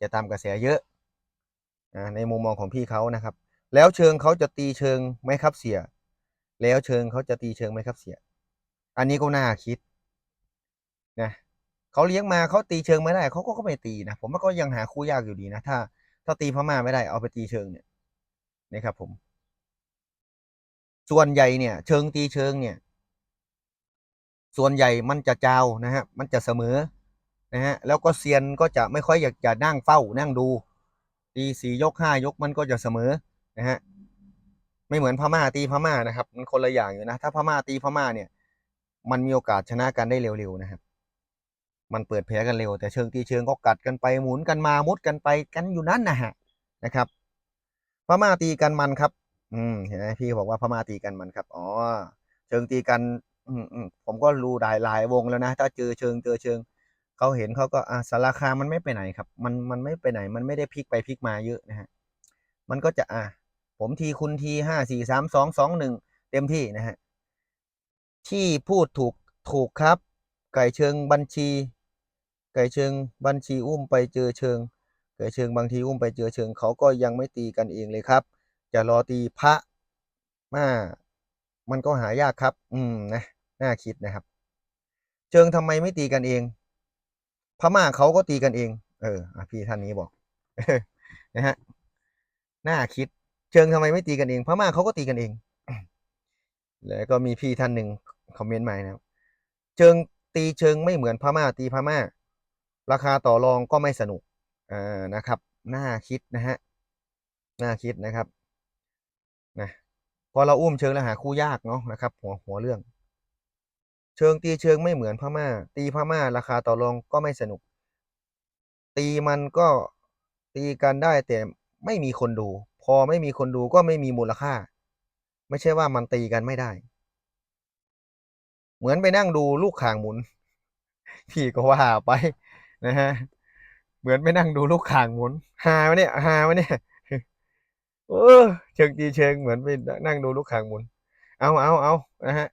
จะตามกระแสเยอะในมุมมองของพี่เขานะครับ แล้วเชิงเขาจะตีเชิงไหมครับเสีย แล้วเชิงเขาจะตีเชิงไหมครับเสีย อันนี้ก็น่าคิดนะเขาเลี้ยงมาเขาตีเชิงไม่ได้เขาก็ไม่ตีนะผมว่าก็ยังหาคู่ยากอยู่ดีนะถ้า ถ้าตีพม่าไม่ได้เอาไปตีเชิงเนี่ยนะครับผม ส่วนใหญ่เนี่ย เชิงตีเชิงเนี่ย ส่วนใหญ่มันจะเจ้านะฮะมันจะเสมอ นะฮะแล้วก็เซียนก็จะไม่ค่อยอยากจะนั่งเฝ้านั่งดูตีสี่ยกห้ายกมันก็จะเสมอนะฮะไม่เหมือนพม่าตีพม่านะครับ มันคนละอย่างอยู่นะ ถ้าพม่าตีพม่าเนี่ย มันมีโอกาสชนะกันได้เร็วๆนะครับ มันเปิดแผลกันเร็ว แต่เชิงตีเชิงก็กัดกันไปหมุนกันมามุดกันไปกันอยู่นั่นนะฮะนะครับ พม่าตีกันมันครับ อืมเห็นไหมพี่บอกว่าพม่าตีกันมันครับอ๋อเชิงตีกัน อืมอืมผมก็รู้หลายหลายวงแล้วนะ ถ้าเจอเชิงเจอเชิง เขาเห็นเขาก็อ่าสารคามมันไม่ไปไหนครับ มันมันไม่ไปไหน มันไม่ได้พลิกไปพลิกมาเยอะนะฮะมันก็จะอ่าผมทีคุณทีห้าสี่สามสองสองหนึ่งเต็มที่นะฮะที่พูดถูกถูกครับ ไก่เชิงบัญชี ไก่เชิงบัญชีอุ้มไปเจอเชิง ไก่เชิงบางทีอุ้มไปเจอเชิงเขาก็ยังไม่ตีกันเองเลยครับ จะรอตีพระมามันก็หายากครับ อืมนะน่าคิดนะครับ เชิงทำไมไม่ตีกันเอง พม่าเขาก็ตีกันเอง เออพี่ท่านนี้บอกนะฮะน่าคิด เชิงทำไมไม่ตีกันเอง พม่าเขาก็ตีกันเอง แล้วก็มีพี่ท่านหนึ่งคอมเมนต์มานะครับเชิงตีเชิงไม่เหมือนพม่าตีพม่า ราคาต่อรองก็ไม่สนุกอ่านะครับน่าคิดนะฮะน่าคิดนะครับนะพอเราอุ้มเชิงแล้วหาคู่ยากเนาะนะครับ หัวหัวเรื่อง เชิงตีเชิงไม่เหมือนพม่า ตีพม่าราคาต่อรองก็ไม่สนุก ตีมันก็ตีกันได้แต่ไม่มีคนดู พอไม่มีคนดูก็ไม่มีมูลค่า ไม่ใช่ว่ามันตีกันไม่ได้ เหมือนไปนั่งดูลูกข่างหมุน พี่ก็ว่าไปนะฮะเหมือนไปนั่งดูลูกข่างหมุนฮาวะเนี่ยฮาวะเนี่ยเออเชิงตีเชิงเหมือนไปนั่งดูลูกข่างหมุน เอาเอาเอานะฮะ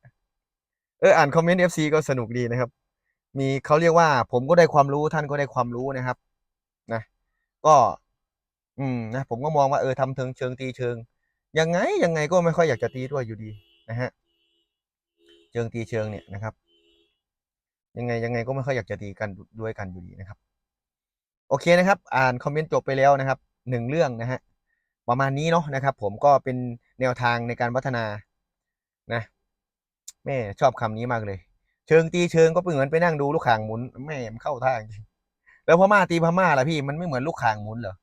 เอออ่านคอมเมนต์ FC ก็สนุกดีนะครับ มีเขาเรียกว่า ผมก็ได้ความรู้ท่านก็ได้ความรู้นะครับ นะ ก็ อืมนะผมก็มองว่าเออทำเชิงเชิงตีเชิง ยังไงยังไงก็ไม่ค่อยอยากจะตีด้วยอยู่ดีนะฮะเชิงตีเชิงเนี่ยนะครับ ยังไงยังไงก็ไม่ค่อยอยากจะตีกันด้วยกันอยู่ดีนะครับ โอเคนะครับ อ่านคอมเมนต์จบไปแล้วนะครับหนึ่งเรื่องนะฮะประมาณนี้เนาะนะครับ ผมก็เป็นแนวทางในการพัฒนานะ แม่ชอบคำนี้มากเลย เชิงตีเชิงก็เหมือนไปนั่งดูลูกข่างหมุน แม่มันเข้าท่าจริงแล้วพม่าตีพม่าล่ะพี่มันไม่เหมือนลูกข่างหมุนเหรอ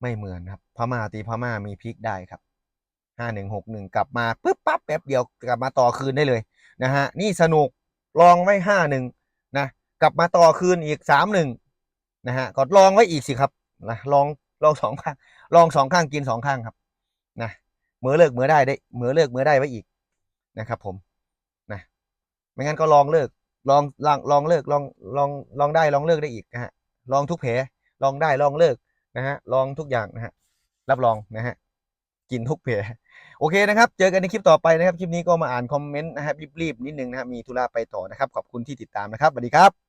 ไม่เหมือนครับ พม่าตีพม่ามีพลิกได้ครับห้าหนึ่งหกหนึ่งกลับมาปุ๊บปั๊บแป๊บเดียวกลับมาต่อคืนได้เลยนะฮะนี่สนุกลองไว้ห้าหนึ่งนะกลับมาต่อคืนอีกสามหนึ่งนะฮะก็ลองไว้อีกสิครับนะลองลองสองข้างลองสองข้างกินสองข้างครับนะเหมือเลิกเหมือได้ได้เหมือเลิกเหมือได้ไว้อีกนะครับผม ไม่งั้นก็ลองเลิกลองลองลองเลิกลองลองลองได้ลองเลิกได้อีกนะฮะลองทุกแผลลองได้ลองเลิกนะฮะลองทุกอย่างนะฮะรับรองนะฮะกินทุกแผลโอเคนะครับ เจอกันในคลิปต่อไปนะครับ คลิปนี้ก็มาอ่านคอมเมนต์นะครับรีบๆนิดนึงนะครับมีธุระไปต่อนะครับ ขอบคุณที่ติดตามนะครับสวัสดีครับ